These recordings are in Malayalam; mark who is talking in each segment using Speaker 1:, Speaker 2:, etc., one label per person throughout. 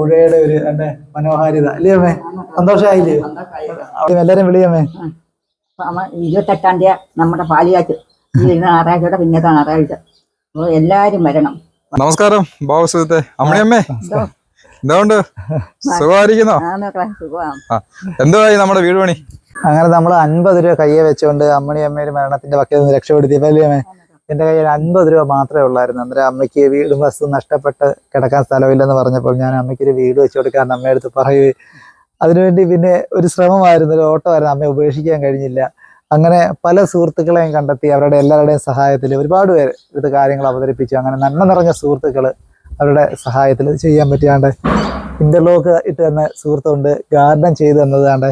Speaker 1: പുഴയുടെ ഒരു എന്റെ മനോഹാരിത. അല്ലേ അമ്മേ? സന്തോഷമായില്ലേ അവിടെ എല്ലാരും വിളിയമ്മേ
Speaker 2: അമ്മ. ഇരുപത്തെട്ടാം തീയതി നമ്മുടെ പാലിയാറ്റ്. ഞായറാഴ്ചയുടെ പിന്നത്തെ ഞായറാഴ്ച. എല്ലാവരും വരണം.
Speaker 3: നമസ്കാരം ബാബു സുഹൃത്തെ. അമ്മണിയമ്മേ
Speaker 2: എന്തോ?
Speaker 3: എന്തുകൊണ്ട്? സുഖമായിരിക്കുന്നോ? എന്തുവായി നമ്മുടെ വീട് പണി?
Speaker 1: അങ്ങനെ നമ്മൾ അൻപത് രൂപ കയ്യെ വെച്ചുകൊണ്ട് അമ്മണി അമ്മയുടെ മരണത്തിന്റെ പക്കൽ നിന്ന് രക്ഷപ്പെടുത്തിയപ്പോ അല്ലേ അമ്മേ? എന്റെ കയ്യിൽ അൻപത് രൂപ മാത്രമേ ഉള്ളായിരുന്നു. അന്നേരം അമ്മയ്ക്ക് വീടും വസ്തു നഷ്ടപ്പെട്ട് കിടക്കാൻ സ്ഥലമില്ലെന്ന് പറഞ്ഞപ്പോൾ ഞാൻ അമ്മയ്ക്ക് ഒരു വീട് വെച്ച് കൊടുക്കാൻ അമ്മയുടെ അടുത്ത് പറയുകയും അതിനുവേണ്ടി പിന്നെ ഒരു ശ്രമമായിരുന്നു ഒരു ഓട്ടമായിരുന്നു അമ്മയെ ഉപേക്ഷിക്കാൻ കഴിഞ്ഞില്ല. അങ്ങനെ പല സുഹൃത്തുക്കളെയും കണ്ടെത്തി അവരുടെ എല്ലാവരുടെയും സഹായത്തിൽ ഒരുപാട് പേര് ഇത് കാര്യങ്ങൾ അവതരിപ്പിച്ചു. അങ്ങനെ നന്മ നിറഞ്ഞ സുഹൃത്തുക്കൾ അവരുടെ സഹായത്തിൽ ചെയ്യാൻ പറ്റിയാണ്ട് ഇന്റർലോക്ക് ഇട്ട് തന്നെ സുഹൃത്തുണ്ട് ഗാർഡൻ ചെയ്ത് തന്നതാണ്ട്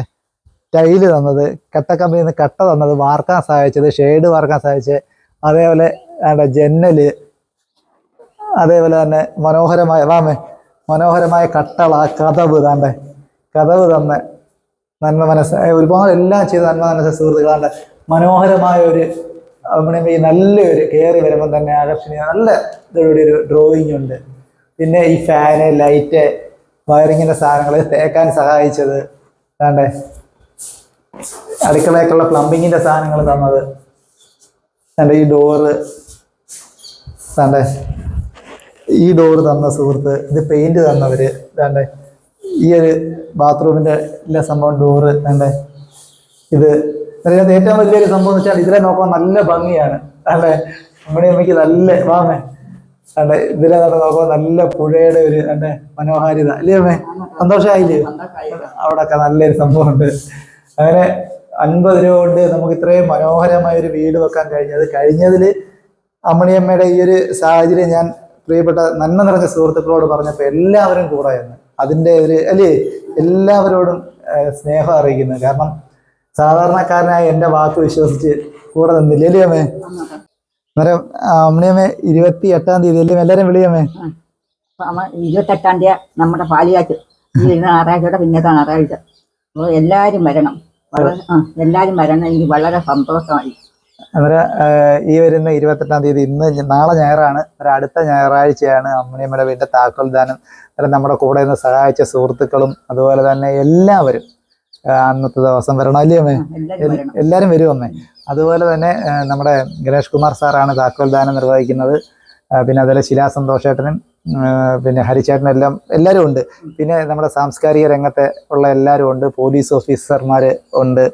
Speaker 1: ടൈൽ തന്നത് കട്ടക്കമ്പിയിൽ നിന്ന് കട്ട തന്നത് വാർക്കാൻ സഹായിച്ചത് ഷെയ്ഡ് വാർക്കാൻ സഹായിച്ചത് അതേപോലെ ജന്നൽ അതേപോലെ തന്നെ മനോഹരമായ വാമേ മനോഹരമായ കട്ടള കഥവ് താണ്ടെ. കഥവ് തന്നെ നന്മ മനസ്സ് ഒരുപാട് എല്ലാം ചെയ്ത നന്മ മനസ്സ് സുഹൃത്തുക്കളാണ്ട് മനോഹരമായ ഒരു ഈ നല്ലൊരു കയറി വരുമ്പം തന്നെ ആകർഷണീയ നല്ല ഇതോടുകൂടി ഒരു ഡ്രോയിങ് ഉണ്ട്. പിന്നെ ഈ ഫാന് ലൈറ്റ് വയറിങ്ങിന്റെ സാധനങ്ങൾ തേക്കാൻ സഹായിച്ചത് താണ്ടെ. അടുക്കളയൊക്കെയുള്ള പ്ലംബിങ്ങിന്റെ സാധനങ്ങൾ തന്നത്. തന്റെ ഈ ഡോറ് തന്റെ ഈ ഡോറ് തന്ന സുഹൃത്ത് ഇത് പെയിന്റ് തന്നവർ തന്റെ ഈ ഒരു ബാത്റൂമിന്റെ എല്ലാ സംഭവം ഡോറ് തന്റെ ഇത് അതിനകത്ത് ഏറ്റവും വലിയൊരു സംഭവം എന്ന് വെച്ചാൽ ഇതിലെ നോക്കാൻ നല്ല ഭംഗിയാണ്. അല്ലേ നമ്മുടെ അമ്മയ്ക്ക് നല്ല വാമേ അല്ലെ ഇതിലെ നോക്കാൻ നല്ല പുഴയുടെ ഒരു അല്ലെ മനോഹാരിത. അല്ലേ അമ്മേ? സന്തോഷമായില്ലേ? അവിടെയൊക്കെ നല്ലൊരു സംഭവമുണ്ട്. അങ്ങനെ അൻപത് രൂപ കൊണ്ട് നമുക്ക് ഇത്രയും മനോഹരമായ ഒരു വീട് വെക്കാൻ കഴിഞ്ഞത് കഴിഞ്ഞതിൽ അമ്മണിയമ്മയുടെ ഈ ഒരു സാഹചര്യം ഞാൻ പ്രിയപ്പെട്ട നന്മ നിറഞ്ഞ സുഹൃത്തുക്കളോട് പറഞ്ഞപ്പോൾ എല്ലാവരും കൂടെ എന്ന് അതിന്റെ ഒരു അല്ലേ എല്ലാവരോടും സ്നേഹം അറിയിക്കുന്നു. കാരണം സാധാരണക്കാരനായ എന്റെ വാക്ക് വിശ്വസിച്ച് കൂടെ നിന്നില്ല? അല്ലേ അന്നേരം അമ്മണിയമ്മ ഇരുപത്തി എട്ടാം തീയതി അല്ലേ? എല്ലാവരും വിളിയമ്മേ
Speaker 2: ഇരുപത്തെട്ടാം തീയതി നമ്മുടെ പിന്നെ ഞായറാഴ്ചയുടെ പിന്നത്തെ ഞായറാഴ്ച അപ്പോൾ എല്ലാവരും വരണം. എല്ലാവരും വരണം. എനിക്ക് വളരെ സന്തോഷമായി.
Speaker 1: അന്നേരം ഈ വരുന്ന ഇരുപത്തെട്ടാം തീയതി ഇന്ന് നാളെ ഞായറാണ്. ഒരു അടുത്ത ഞായറാഴ്ചയാണ് അമ്മണിയമ്മയുടെ വീട്ടിലെ താക്കോൽ ദാനം. അന്നേരം നമ്മുടെ കൂടെ നിന്ന് സഹായിച്ച സുഹൃത്തുക്കളും അതുപോലെ തന്നെ എല്ലാവരും അന്നത്തെ ദിവസം വരണം. അല്ലേ അമ്മേ?
Speaker 2: എല്ലാവരും
Speaker 1: വരും അമ്മേ. അതുപോലെ തന്നെ നമ്മുടെ ഗണേഷ് കുമാർ സാറാണ് താക്കോൽ ദാനം നിർവഹിക്കുന്നത്. പിന്നെ അതുപോലെ ശിലാ സന്തോഷേട്ടനും പിന്നെ ഹരിച്ചേട്ടനും എല്ലാം എല്ലാവരും ഉണ്ട്. പിന്നെ നമ്മുടെ സാംസ്കാരിക രംഗത്തെ ഉള്ള എല്ലാവരും ഉണ്ട്. പോലീസ് ഓഫീസർമാർ ഉണ്ട്.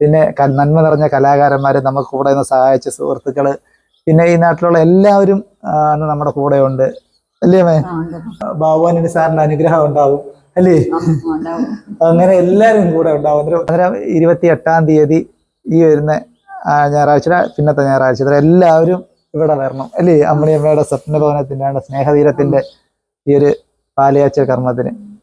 Speaker 1: പിന്നെ നന്മ നിറഞ്ഞ കലാകാരന്മാർ നമുക്ക് കൂടെ നിന്ന് സഹായിച്ച സുഹൃത്തുക്കൾ പിന്നെ ഈ നാട്ടിലുള്ള എല്ലാവരും അന്ന് നമ്മുടെ കൂടെ ഉണ്ട്. അല്ലേ
Speaker 2: മേ?
Speaker 1: ഭഗവാനിന് സാറിന്റെ അനുഗ്രഹം ഉണ്ടാവും. അല്ലേ? അങ്ങനെ എല്ലാവരും കൂടെ ഉണ്ടാവും. അന്നേരം ഇരുപത്തി എട്ടാം തീയതി ഈ വരുന്ന ഞായറാഴ്ച പിന്നത്തെ ഞായറാഴ്ച എല്ലാവരും ഇവിടെ വരണം. അല്ലേ? അമ്മണിയമ്മയുടെ സ്വപ്നഭവനത്തിന്റെ സ്നേഹതീരത്തിന്റെ ഈ ഒരു പാലയാച്ച കർമ്മത്തിന്.